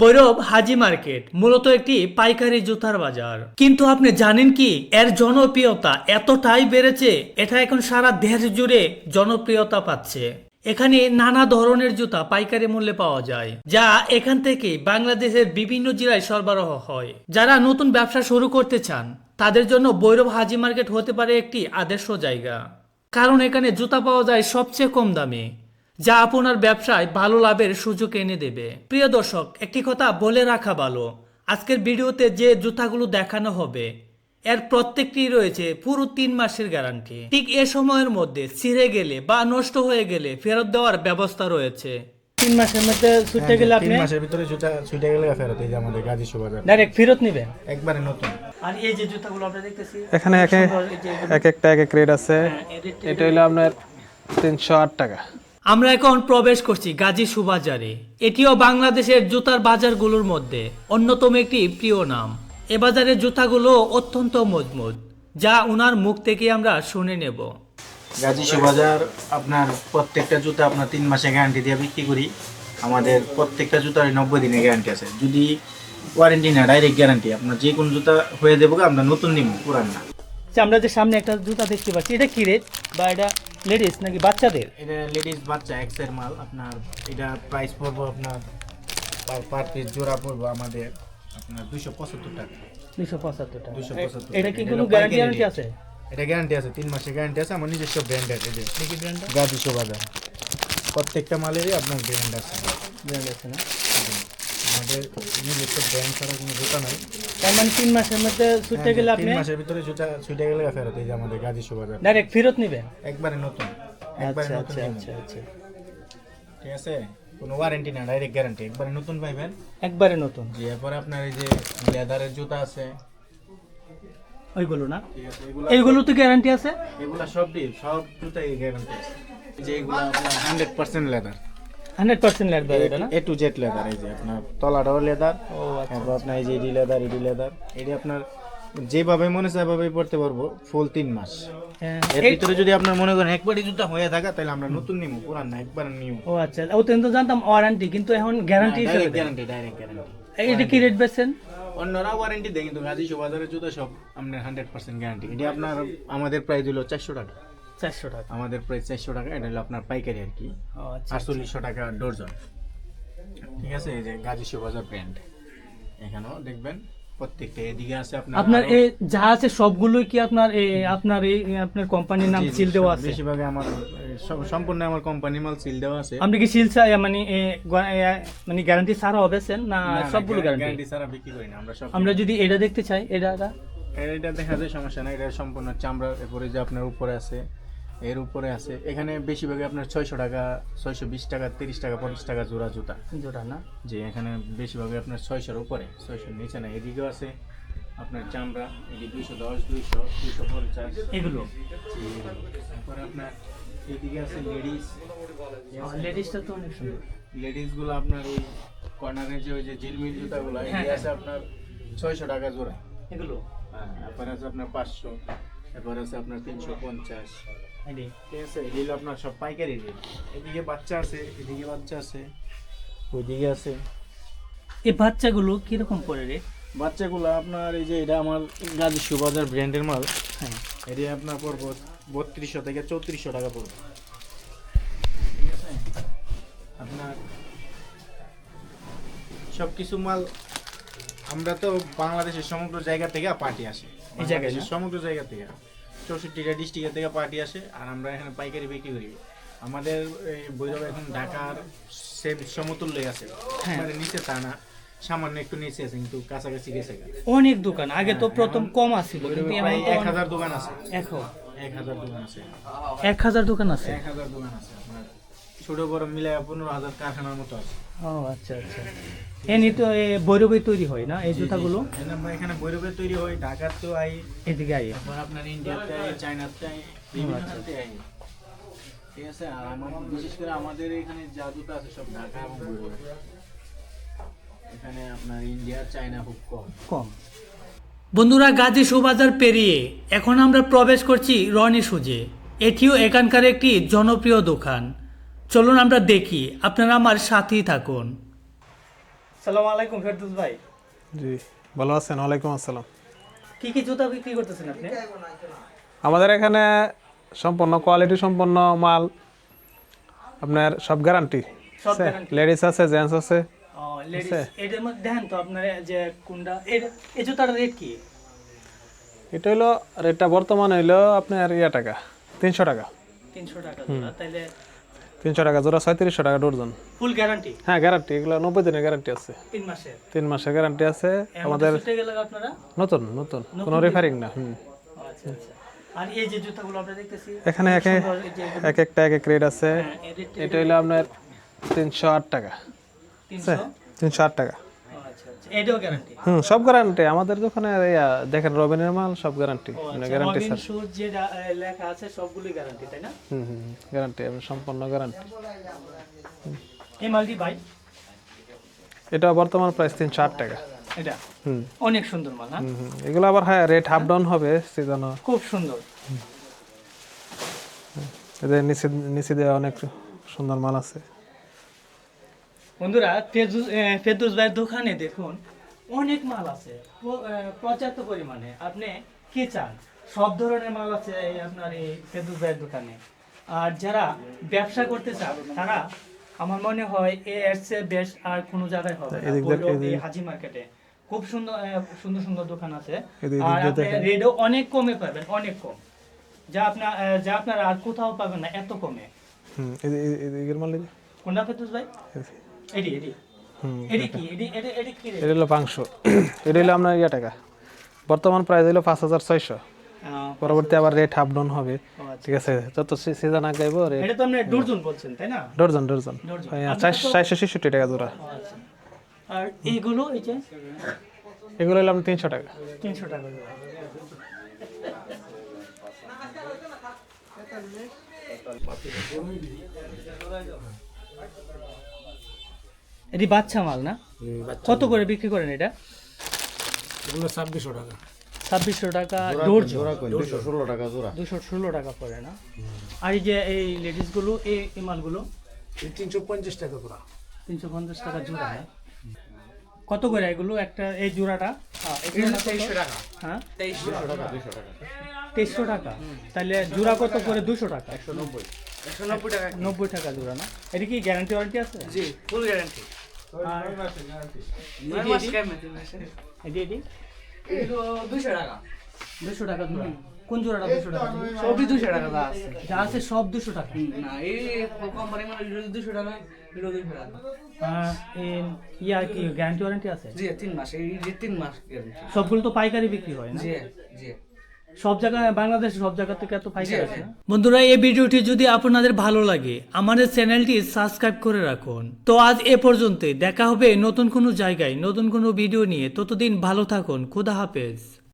বৈরব হাজি market, মূলত একটি পাইকারি জুতার বাজার। কিন্তু আপনি জানেন কি, এর জনপ্রিয়তা এতটাই বেড়েছে, এটা এখন সারা দেশ জুড়ে জনপ্রিয়তা পাচ্ছে। এখানে নানা ধরনের জুতা পাইকারি মূল্যে পাওয়া যায়, যা এখান থেকে বাংলাদেশের বিভিন্ন জেলায় সরবরাহ হয়। যারা নতুন ব্যবসা শুরু করতে চান, তাদের জন্য বৈরব হাজি মার্কেট হতে পারে একটি আদর্শ জায়গা। কারণ এখানে জুতা পাওয়া যায় সবচেয়ে কম দামে। যা আপনার ব্যবসায় ভালো লাভের সুযোগ এনে দেবে। প্রিয় দর্শক একটি কথা বলে রাখা ভালো। আজকের ভিডিওতে যে জুতাগুলো দেখানো হবে এর প্রত্যেকটি রয়েছে পুরো তিন মাসের গ্যারান্টি। ঠিক এ সময়ের মধ্যে ছিঁড়ে গেলে বা নষ্ট হয়ে গেলে ফেরত দেওয়ার ব্যবস্থা রয়েছে। তিন মাসের মধ্যে ছুটে গেলে তিন মাসের ভিতরে জুতা ছুটে গেলে ফেরত এই যে আমাদের গাজী সুবাজার। ডাইরেক্ট ফেরত নেবেন। একবারে নতুন। আর এই যে জুতাগুলো আমরা দেখতেছি এখানে একে এক একটা এক এক রেট আছে। এটা হলো আপনার তিনশো আট টাকা। আমরা এখন প্রবেশ করছি গাজী সুবাজারে। এটিও বাংলাদেশের জুতার বাজারগুলোর মধ্যে অন্যতম একটি প্রিয় নাম। এ বাজারের জুতাগুলো অত্যন্ত মজবুত যা উনার মুখ থেকে আমরা শুনে নেব। গাজী সুবাজার আপনার প্রত্যেকটা জুতা আপনার তিন মাসে গ্যারান্টি দিয়ে বিক্রি করি। আমাদের প্রত্যেকটা জুতার নব্বই দিনের গ্যারান্টি আছে। যদি ওয়ারেন্টি না ডাইরেক্ট গ্যারান্টি আপনার যে কোনো জুতা হয়ে দেবো আমরা নতুন নিব পুরান না। আচ্ছা, আমরা যে সামনে একটা জুতা দেখতে পাচ্ছি এটা কি রেট? বা এটা লেডিস নাকি বাচ্চাদের? এটা লেডিস বাচ্চা এক্সের মাল। আপনার এটা প্রাইস পড়ব আপনার পার পার পিস জোড়া পড়ব আমাদের আপনার দুশো পঁচাত্তর টাকা। দুশো পঁচাত্তর টাকা। দুশো পঁচাত্তর এটা কি। কোনো গ্যারান্টি গ্যারান্টি আছে? এটা গ্যারান্টি আছে তিন মাসের গ্যারান্টি আছে আমার নিজস্ব ব্র্যান্ডের এই যে দেখি ব্র্যান্ডটা গাজী সুবাজার প্রত্যেকটা মালেরই আপনার ব্র্যান্ড আছে। ব্র্যান্ড আছে না? আমাদের নিজস্ব ব্র্যান্ড ছাড়া কোনো দোকান নাই। তার মানে তিন মাসের মধ্যে ছুটে গেলে আপনি তিন মাসের ভিতরে জুতা ছুটে গেলে ফেরত এই যে আমাদের গাজী সুবাজার ডাইরেক্ট ফেরত নেবেন একবারে নতুন। একবারে আচ্ছা নতুন আচ্ছা আচ্ছা আচ্ছা। ঠিক আছে? কোনো ওয়ারেন্টি না ডাইরেক্ট গ্যারান্টি একবারে নতুন পাইবেন? একবারে নতুন। জি এরপরে আপনার এই যে লেদারের জুতা আছে। ওইগুলো না? এইগুলো তো গ্যারান্টি আছে? এগুলা সব দিয়ে সব জুতাই গ্যারান্টি আছে। যে এগুলো আপনার hundred percent leather hundred percent লাগবে এটা না? এ টু জেড লেদার এই যে আপনার তলাটাও লেদার ও তারপর আপনার এই যে এডি লেদার এডি লেদার এটি আপনার যেভাবে মনে চায় পড়তে পারব ফুল তিন মাস। হ্যাঁ, এর ভিতরে যদি আপনার মনে করেন একবারই জুতা হয়ে থাকে তাহলে আমরা নতুন নিবো পুরান না একবার নিউ। ও আচ্ছা ও তো জানতাম ওয়ারেন্টি কিন্তু এখন গ্যারান্টি হিসেবে গ্যারান্টি ডাইরেক্ট গ্যারান্টি এটা কি রেট বেচছেন? অন্যরা ওয়ারেন্টি দেয় কিন্তু গাজী সুবাজারের জুতো সব আপনার হান্ড্রেড পার্সেন্ট গ্যারান্টি এটি আপনার আমাদের প্রাইস হলো চারশো টাকা। চারশো টাকা। আমাদের প্রাইস চারশো টাকা এটা হলো আপনার পাইকারি আর কি। আচ্ছা আটচল্লিশশো টাকা ডর্জন ঠিক আছে এই যে গাজী সুবাজার ব্র্যান্ড এখানেও দেখবেন প্রত্যেকটা এদিকে আছে আপনার আপনার এই যা আছে সবগুলোই কি আপনার এই আপনার এই আপনার কোম্পানির নাম সিল দেওয়া আছে? বেশিরভাগ আমার সম্পূর্ণ আমার কোম্পানি মাল সিল দেওয়া আছে। আপনি কি সিল চা- মানে মানে গ্যারান্টি ছাড়া হবে না সবগুলো গ্যারান্টি ছাড়া বিক্রি করি না আমরা সব আমরা যদি এটা দেখতে চাই এটা এটা? এটা দেখা যায় সমস্যা না এটা সম্পূর্ণ চামড়া এরপরে যে আপনার উপরে আছে এর উপরে আছে। এখানে বেশিরভাগ আপনার ছয়শো টাকা ছয়শো বিশ টাকা তিরিশ টাকা পঁচিশ টাকা জোড়া জুতা। জোড়া না? যে এখানে বেশিরভাগ আপনার ছয়শোর উপরে ছয়শোর নিচে না এদিকেও আছে আপনার চামড়া এদিকে দুইশো দশ দুইশো দুইশো পঞ্চাশ। এগুলো? তারপরে আপনার এদিকে আছে লেডিস। লেডিসটা তো অনেক সুন্দর। লেডিসগুলো আপনার ওই কর্নারের যে ওই যে জিলমিল জুতাগুলো এগুলো আছে আপনার ছয়শো টাকা জোড়া। এগুলো? হ্যাঁ তারপরে আছে আপনার পাঁচশো তারপরে আছে আপনার তিনশো পঞ্চাশ। ঠিক আছে এগুলো আপনার সব পাইকারি রেট। এদিকে বাচ্চা আছে এদিকে বাচ্চা আছে ওইদিকে আছে। এই বাচ্চাগুলো কীরকম পড়ে রে? বাচ্চাগুলো আপনার এই যে এটা আমার গাজী সুবাজার ব্র্যান্ডের মাল। হ্যাঁ। এটি আপনার পড়ব বত্রিশশো থেকে চৌত্রিশশো টাকা পড়বে। ঠিক আছে? আপনার সব কিছু মাল আমরা তো বাংলাদেশের সমগ্র জায়গা থেকে পার্টি আসে। এই জায়গায় সমগ্র জায়গা থেকে। চৌষট্টিটা ডিস্ট্রিক্টের থেকে পার্টি আসে আর আমরা এখানে পাইকারি বিক্রি করি। আমাদের বৈরব এখন ঢাকার সেম সমতুল্যই আছে। হ্যাঁ। মানে নিচে তা না সামান্য একটু নিচে আছে কিন্তু কাছাকাছি গেছে অনেক দোকান আগে তো প্রথম কম আছিল কিন্তু এক হাজার দোকান আছে। এখন। এক হাজার দোকান আছে। এক হাজার দোকান আছে? এক হাজার দোকান আছে ছোট বড় মিলে পনেরো হাজার কারখানার মতো আছে। ও আচ্ছা আচ্ছা। এনি তো এ বৈরবে তৈরি হয় না এই জুতাগুলো? এখানে বৈরবে তৈরি হয় ঢাকার তো আই। এদিকে আই। আপনার ইন্ডিয়াতে আই চায়নাতে আই বিভিন্ন জায়গাতে আই। ঠিক আছে আর আমাদের বিশেষ করে আমাদের এখানে যা জুতো আছে সব ঢাকা এবং বৈরবে। এখানে আপনার ইন্ডিয়া চায়না খুব কম। কম। বন্ধুরা গাজী সুবাজার পেরিয়ে এখন আমরা প্রবেশ করছি রনি সুজে এটিও এখানকার একটি জনপ্রিয় দোকান। চলুন আমরা দেখি আপনারা আমার সাথেই থাকুন। সালাম আলাইকুম ফেরদৌস ভাই। জি ভালো আছেন? ওয়ালাইকুম আসসালাম। কি কি জুতা বিক্রি করতেছেন আপনি? আমাদের এখানে সম্পূর্ণ কোয়ালিটি সম্পন্ন মাল আপনার সব গ্যারান্টি সব guarantee? লেডিস আছে জেন্টস আছে। ও লেডিস এটার মধ্যে দেখেন তো আপনার যে কোনটা? এর- এই জুতার রেট কি? এটা হলো রেটটা বর্তমানে হইল আপনার ইয়া টাকা তিনশো টাকা। তিনশো টাকা জোড়া তাইলে তিনশো টাকা জোড়া ছয়ত্রিশশো টাকা ডর্জন। ফুল গ্যারান্টি হ্যাঁ গ্যারান্টি এগুলো নব্বই দিনের গ্যারান্টি আছে। তিন মাসের? তিন মাসের গ্যারান্টি আছে। আমাদের নতুন নতুন কোনো রেফারিং না হুম। আচ্ছা আচ্ছা। আর এই যে জুতাগুলো আমরা দেখতেছি এখানে এক একে একটা এক এক রেট আছে। হ্যাঁ, এটা হইল আপনার তিনশো আট টাকা। তিনশো আট টাকা। এটাও গ্যারান্টি হুম সব গ্যারান্টি আমাদের দোকানে দেখেন রবিনের মাল সব গ্যারান্টি মানে গ্যারান্টি স্যার সুর যে লেখা আছে সবগুলোই গ্যারান্টি তাই না? হুম হুম গ্যারান্টি সম্পূর্ণ গ্যারান্টি এই মালটি ভাই? এটা বর্তমান প্রাইস তিনশো আট টাকা। এটা? হুম। অনেক সুন্দর মাল হ্যাঁ। এগুলো আবার হ্যাঁ রেট হাফ ডাউন হবে সিজন খুব সুন্দর। এদের নিচে নিচে দেওয়া অনেক সুন্দর মাল আছে। বন্ধুরা ফেরদুস ফেরদৌস ভাইয়ের দোকানে দেখুন অনেক মাল আছে পর্যাপ্ত পরিমাণে। আপনি কি চান? সব ধরনের মাল আছে আপনার এই ফেরদৌস ভাইয়ের দোকানে। আর যারা ব্যবসা করতে চান তারা আমার মনে হয় এ এর চেয়ে বেশ আর কোনো জায়গায় হবে হাজি মার্কেটে। খুব সুন্দর সুন্দর সুন্দর দোকান আছে। আর আপনি রেটও অনেক কমে পাবেন অনেক কম। যা আপনার যা আপনার আর কোথাও পাবেন না এত কমে। হুম এদি- এদি- এদিকের মাল। কোনটা ফেরদৌস ভাই? এডি এডি। হুম এডি কি? এডি এডি এডি কি এটা হলো পাঁচশো। এটা হলো আপনার ইয়া টাকা। বর্তমান প্রাইস হলো পাঁচ হাজার ছয়শো। পরবর্তী আবার রেট হাফ ডাউন হবে। আচ্ছা। ঠিক আছে যত সিজন আগাইবো রেট এটা তো আপনি ডর্জন বলছেন তাই না? Dozen dozen dozen. চারশো ছেষট্টি টাকা জোড়া। আচ্ছা। আর এইগুলো এই যে? এগুলো হলো আপনার তিনশো টাকা। তিনশো টাকা জোড়া। এটি বাচ্চা মাল না? কত করে বিক্রি করেন এটা? এগুলো ছাব্বিশশো টাকা। ছাব্বিশশো টাকা দুশো ষোলো টাকা জোড়া। দুশো ষোলো টাকা পড়ে না? আর এই যে এই লেডিসগুলো এই এই মালগুলো? তিনশো পঞ্চাশ টাকা জোড়া। তিনশো পঞ্চাশ টাকা জোড়া না? কত করে এগুলো? একটা এই জোড়াটা? হ্যাঁ, এই জোড়াটা কত? হ্যাঁ? তেইশশো টাকা। তাহলে জোড়া কত করে? দুশো টাকা। একশো নব্বই। টাকা। নব্বই টাকা জোড়া না? এটা কি গ্যারান্টি ওয়ারেন্টি আছে? জি ফুল গ্যারান্টি দুশো টাকা দুশো টাকা জোড়া কোন জোড়াটা দুশো টাকা সবই দুশো টাকা যা আছে যা আছে সব দুশো টাকা না এই কোম্পানি মানে দুশো টাকা এটা দুশো টাকা ইয়া কি গ্যারান্টি ওয়ারেন্টি আছে জি তিন মাস এই যে তিন মাস সবগুলো তো পাইকারি বিক্রি হয় না জি জি সব জায়গায় বাংলাদেশে সব জায়গা থেকে এত পাইকারি আছে না? বন্ধুরা এই ভিডিওটি যদি আপনাদের ভালো লাগে আমাদের চ্যানেলটি সাবস্ক্রাইব করে রাখুন। তো আজ এ পর্যন্ত দেখা হবে নতুন কোনো জায়গায় নতুন কোনো ভিডিও নিয়ে। ততদিন ভালো থাকুন। খুদা হাফেজ।